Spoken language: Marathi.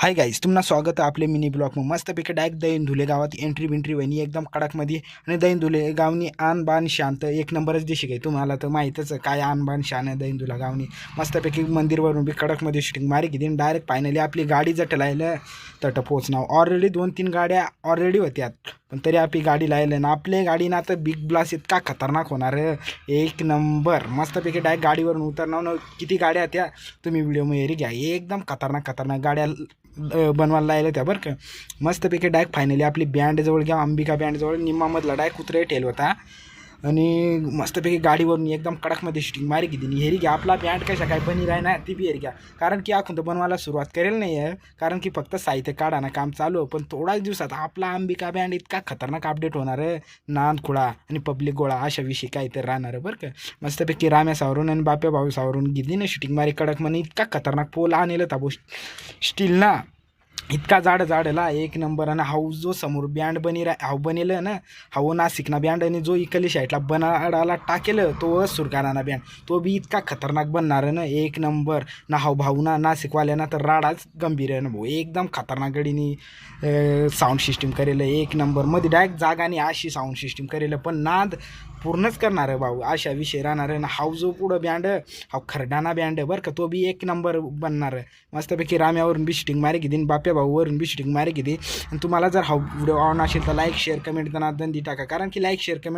हाय गाईज तुम्हाला स्वागत आहे आपले मिनी ब्लॉकमध्ये मस्तपैकी डायरेक्ट दैन धुले गावात एंट्री बिंट्री वहिनी एकदम कडकमध्ये आणि दहीन धुले गावनी आन बान शांत एक नंबरच दिशी काही तुम्हाला. तर माहीतच काय आणबान शान आहे दहीन धुला गावनी. मस्तपैकी मंदिरवरून बी कडकमध्ये शूटिंग मारी घेते डायरेक्ट फायनली आपली गाडी जट लायलं तट पोचणार ऑलरेडी दोन तीन गाड्या ऑलरेडी होत्या. पण तरी आपली गाडी लायलं ना आपली गाडी ना तर बिग ब्लास इतका खतरनाक होणार एक नंबर. मस्तपैकी डायरेक्ट गाडीवरून उतरणार. ना किती गाड्या त्या तुम्ही व्हिडिओमध्ये हेरी घ्या. एकदम खतरनाक खतरनाक गाड्या बनवायला लागलं त्या बरं का. मस्तपैकी डायक फायनली आपली बँडजवळ किंवा अंबिका बँडजवळ निम्मामधला डायक उतरे ठेल होता. आणि मस्तपैकी गाडीवरून एकदम कडकमध्ये शूटिंग मारी घेतली हेरी घ्या आपला बँड कशा काय बनी राही ना ती बी हेरी घ्या. कारण की आखून तर बनवायला सुरुवात करेल नाही आहे कारण की फक्त साहित्य काढा ना काम चालू पण थोड्याच दिवसात आपला अंबिका बँड इतका खतरनाक अपडेट होणार आहे. नांद खुळा आणि पब्लिक गोळा अशा विषयी काहीतरी राहणार आहे बरं का. मस्तपैकी राम्या सावरून आणि बाप्या भाऊ सावरून घेतली ना शूटिंग मारी कडक म्हणे. इतका खतरनाक पोल आणलं ताबो स्टील ना. इतका जाड जाडला एक नंबर आणि हाऊ जो समोर बँड बनी रा हाऊ बनेल ना हाऊ नाशिकना बँड आणि जो इकली साईडला बनाडाला टाकेल तो सुरकाराना बँड तो बी इतका खतरनाक बनणार ना एक नंबर ना हाऊ भाऊ ना नाशिकवाल्यांना तर राडाच गंभीर आहे ना भाऊ. एकदम खतरनाक गडीने साऊंड सिस्टीम करेल. एक नंबरमध्ये डायरेक्ट जागाने अशी साऊंड सिस्टीम करेल. पण नाद पूर्णच करणार आहे भाऊ. अशा विषय राहणार आहे. ना हाव जो पुढं बँड हा खरडाना बँड बरं का. तो बी एक नंबर बनणार आहे. मस्तपैकी राम्यावरून बी शूटिंग मारी घेते बाप्या भाऊवरून बी शूटिंग मारी घेते आणि तुम्हाला जर हा व्हिडिओ ऑन असेल तर लाईक शेअर कमेंट त्यांना दंदी टाका. कारण की लाईक शेअर कमेंट